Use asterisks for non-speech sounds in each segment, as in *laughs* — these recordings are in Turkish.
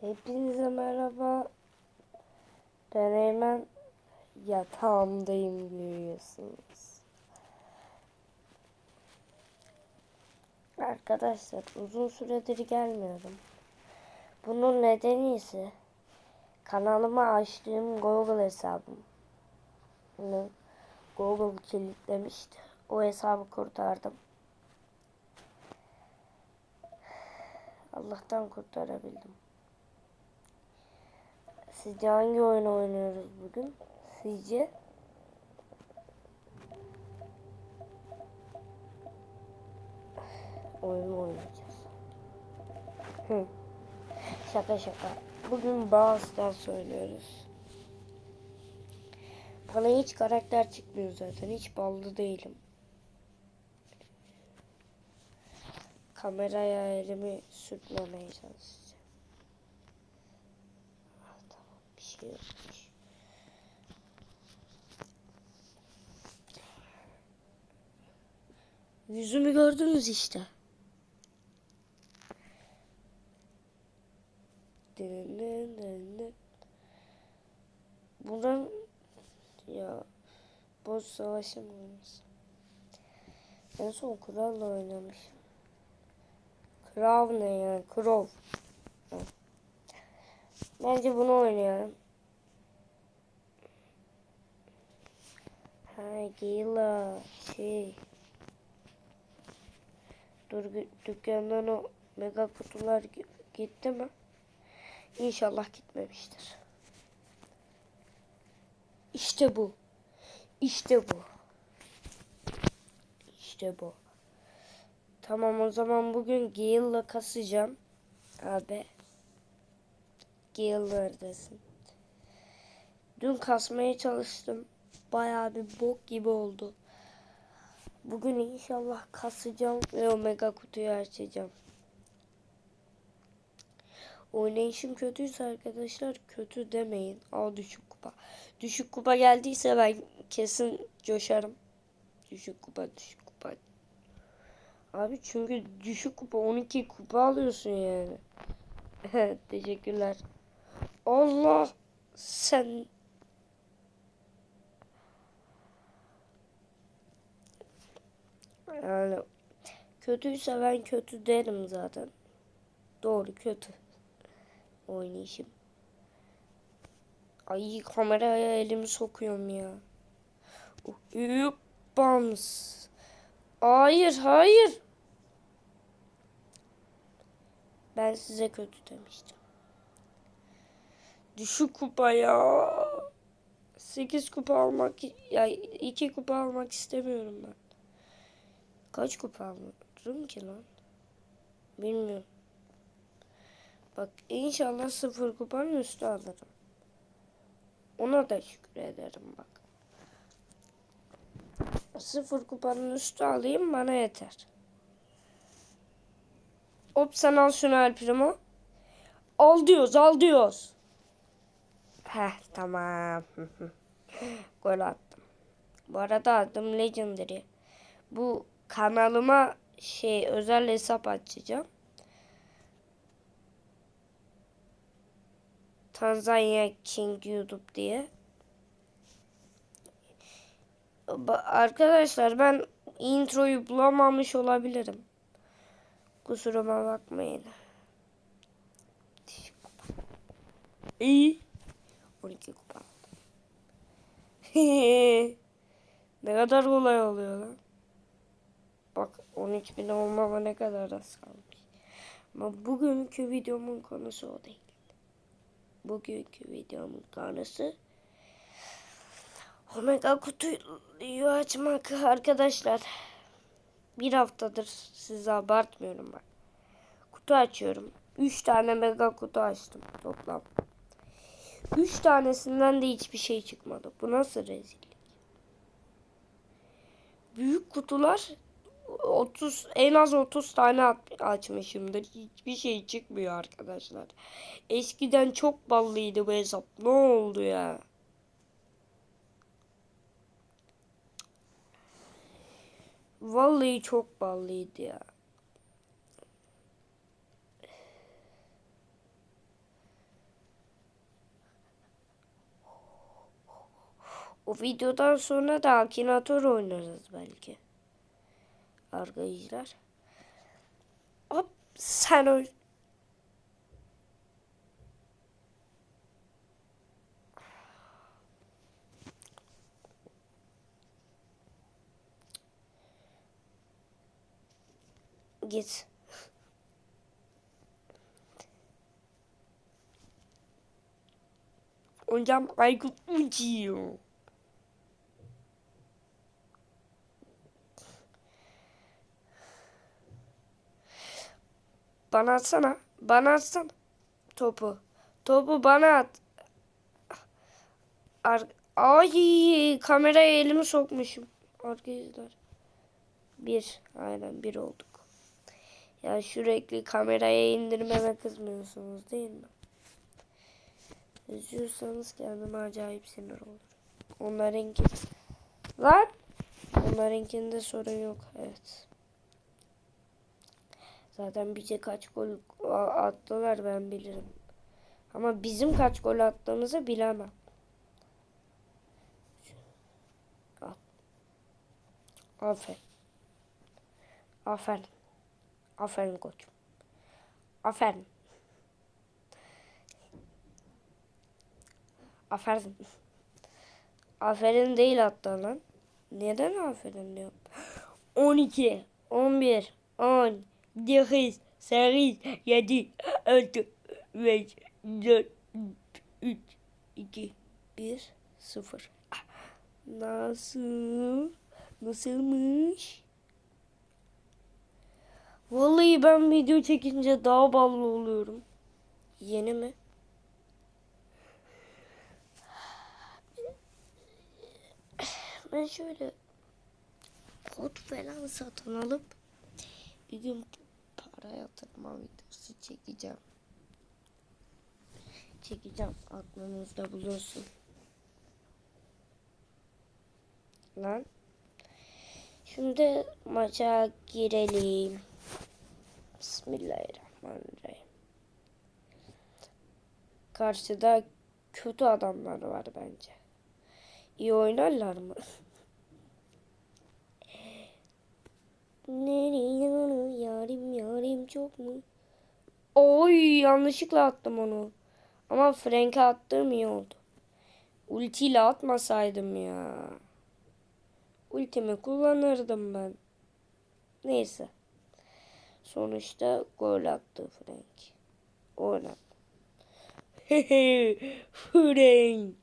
Hepinize merhaba. Ben hemen yatağımdayım biliyorsunuz. Arkadaşlar uzun süredir gelmiyorum. Bunun nedeni ise kanalıma açtığım Google hesabım. Google kilitlemişti. O hesabı kurtardım. Allah'tan kurtarabildim. Sizce hangi oyun oynuyoruz bugün? Sizce? Oyun mu oynayacağız? Hı. Şaka şaka. Bugün Brawl söylüyoruz. Bana hiç karakter çıkmıyor zaten. Hiç ballı değilim. Kameraya elimi sürtmemeye çalışacağım. Ah, tamam bir şey yokmuş. Yüzümü gördünüz işte. Mı oynasam? En son kuralla oynamışım. Krav ne ya? Krov. Bence bunu oynayalım. Ha Gila şey. Dur dükkandan o mega kutular gi- gitti mi? İnşallah gitmemiştir. İşte bu. İşte bu. İşte bu. Tamam o zaman bugün Gale'la kasacağım. Abi. Gale neredesin? Dün kasmaya çalıştım. Bayağı bir bok gibi oldu. Bugün inşallah kasacağım ve omega kutuyu açacağım. Oynayışım kötüyse arkadaşlar kötü demeyin. Aa düşük kupa. Düşük kupa geldiyse ben kesin coşarım. Düşük kupa düşük kupa. Abi çünkü düşük kupa 12 kupa alıyorsun yani. *laughs* Teşekkürler. Allah sen yani kötüyse ben kötü derim zaten. Doğru kötü. Oynayışım. Ay kameraya elimi sokuyorum ya. Uyup bams. Hayır hayır. Ben size kötü demiştim. Düşük kupa ya. 8 kupa almak ya 2 kupa almak istemiyorum ben. Kaç kupa alırım ki lan? Bilmiyorum. Bak inşallah sıfır kupanın üstü alırım. Ona da şükür ederim bak. Sıfır kupanın üstü alayım bana yeter. Hop sen al şunu El. Al diyoruz al diyoruz. Heh tamam. *laughs* Gol attım. Bu arada adım Legendary. Bu kanalıma şey özel hesap açacağım. Tanzanya King YouTube diye. Arkadaşlar ben introyu bulamamış olabilirim. Kusuruma bakmayın. İyi. 12 kupa. *laughs* ne kadar kolay oluyor lan. Bak 13 bin olmama ne kadar az kalmış. Ama bugünkü videomun konusu o değil. Bugünkü videomun konusu Omega kutuyu açmak arkadaşlar. Bir haftadır size abartmıyorum bak. Kutu açıyorum. 3 tane mega kutu açtım toplam. 3 tanesinden de hiçbir şey çıkmadı. Bu nasıl rezillik? Büyük kutular 30 en az 30 tane açmışımdır. Hiçbir şey çıkmıyor arkadaşlar. Eskiden çok ballıydı bu hesap. Ne oldu ya? Vallahi çok ballıydı ya. O videodan sonra da Akinator oynarız belki. Arkadaşlar. Hop sen öl. Git. Hocam Aykut uçuyor. Bana atsana. Bana atsana. Topu. Topu bana at. Ar Ay kameraya elimi sokmuşum. Arkadaşlar. Bir. Aynen bir olduk. Ya sürekli kameraya indirmeme kızmıyorsunuz değil mi? Üzüyorsanız kendime acayip sinir olur. Onlarınki... Lan! Onlarınkinde sorun yok. Evet. Zaten bize kaç gol attılar ben bilirim. Ama bizim kaç gol attığımızı bilemem. Aferin. Aferin. Aferin koçum. Aferin. Aferin. Aferin değil hatta lan. Neden aferin diyorum? 12, 11, 10, 9, 8, 7, 6, 5, 4, 3, 2, 1, 0. Nasıl? Nasılmış? Vallahi ben video çekince daha ballı oluyorum. Yeni mi? Ben şöyle kod falan satın alıp bir gün para yatırma videosu çekeceğim. Çekeceğim aklınızda bulunsun. Lan. Şimdi maça girelim. Bismillahirrahmanirrahim. Karşıda kötü adamlar var bence. İyi oynarlar mı? *laughs* Nereye yarim yarim çok mu? Oy yanlışlıkla attım onu. Ama Frank'e attığım iyi oldu. Ultiyle atmasaydım ya. Ultimi kullanırdım ben. Neyse. Sonuçta gol attı Frank. Oynadı. *laughs* Frank.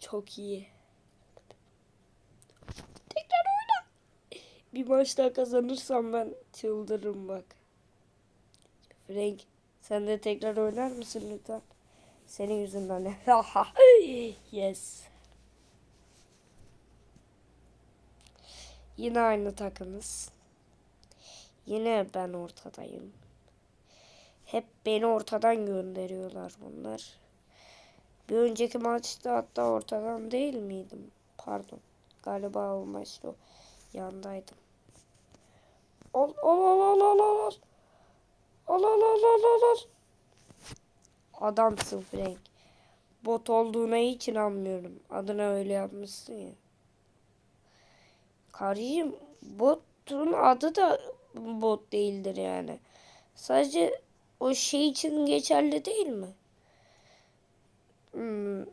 Çok iyi. Tekrar oyna. Bir maç daha kazanırsam ben çıldırırım bak. Frank sen de tekrar oynar mısın lütfen? Senin yüzünden. *laughs* yes. Yine aynı takımız. Yine ben ortadayım. Hep beni ortadan gönderiyorlar bunlar. Bir önceki maçta hatta ortadan değil miydim? Pardon. Galiba o maçta yandaydım. Ol ol ol ol ol ol. Ol ol ol ol ol ol. Adamsın Frank. Bot olduğuna hiç inanmıyorum. Adına öyle yapmışsın ya. Kardeşim botun adı da bot değildir yani. Sadece o şey için geçerli değil mi? Hmm,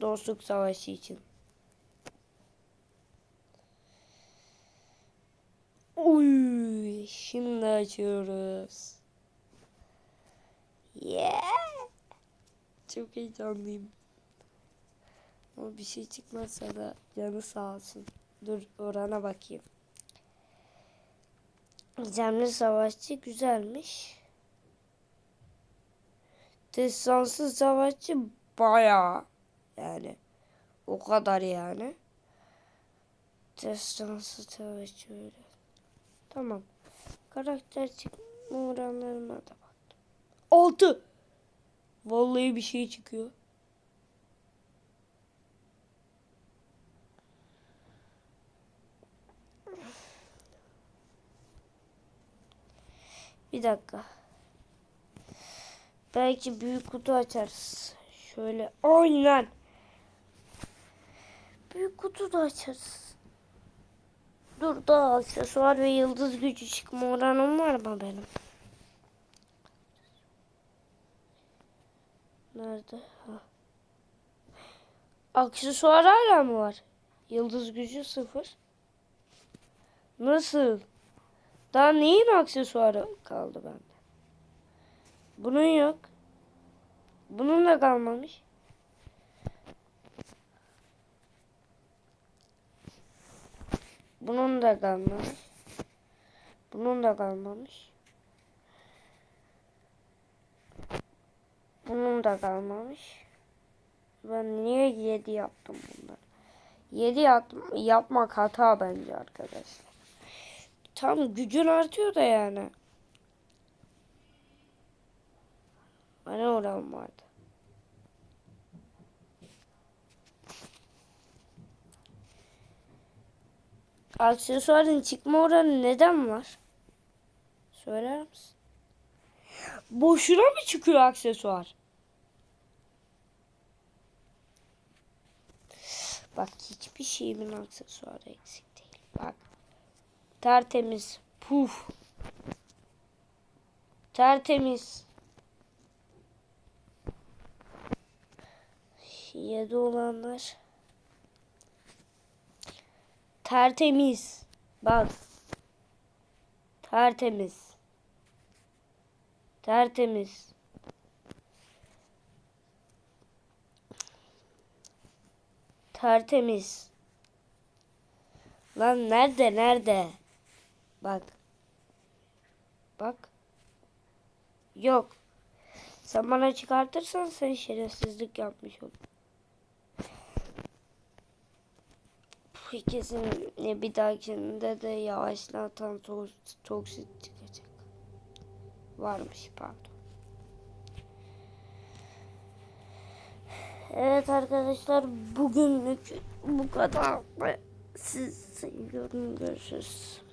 dostluk savaşı için. Uy, şimdi açıyoruz. Yeah. Çok heyecanlıyım. Ama bir şey çıkmazsa da canı sağ olsun. Dur orana bakayım. Gizemli savaşçı güzelmiş. Destansı savaşçı baya yani o kadar yani. Destansı savaşçı öyle. Tamam. Karakter çıkma oranlarına da bak. 6. Vallahi bir şey çıkıyor. Bir dakika. Belki büyük kutu açarız. Şöyle aynen. Büyük kutu da açarız. Dur daha aksesuar ve yıldız gücü çıkma oranım var mı benim? Nerede? Ha. Aksesuar hala mı var? Yıldız gücü sıfır. Nasıl? Daha neyin aksesuarı kaldı bende? Bunun yok. Bunun da kalmamış. Bunun da kalmamış. Bunun da kalmamış. Bunun da kalmamış. Ben niye 7 yaptım bunları? 7 yaptım, yapmak hata bence arkadaşlar. Tam gücün artıyor da yani. Hani oran vardı. Aksesuarın çıkma oranı neden var? Söyler misin? Boşuna mı çıkıyor aksesuar? Bak hiçbir şeyimin aksesuarı eksik değil. Bak. Tertemiz. Puf. Tertemiz. Yedi olanlar. Tertemiz. Bak. Tertemiz. Tertemiz. Tertemiz. Lan nerede nerede? Bak. Bak. Yok. Sen bana çıkartırsan sen şerefsizlik yapmış olur. İkisini bir dahakinde de yavaşlatan to- toksit çıkacak. Varmış pardon. Evet arkadaşlar bugünlük bu kadar. Siz seviyorum. Görüşürüz.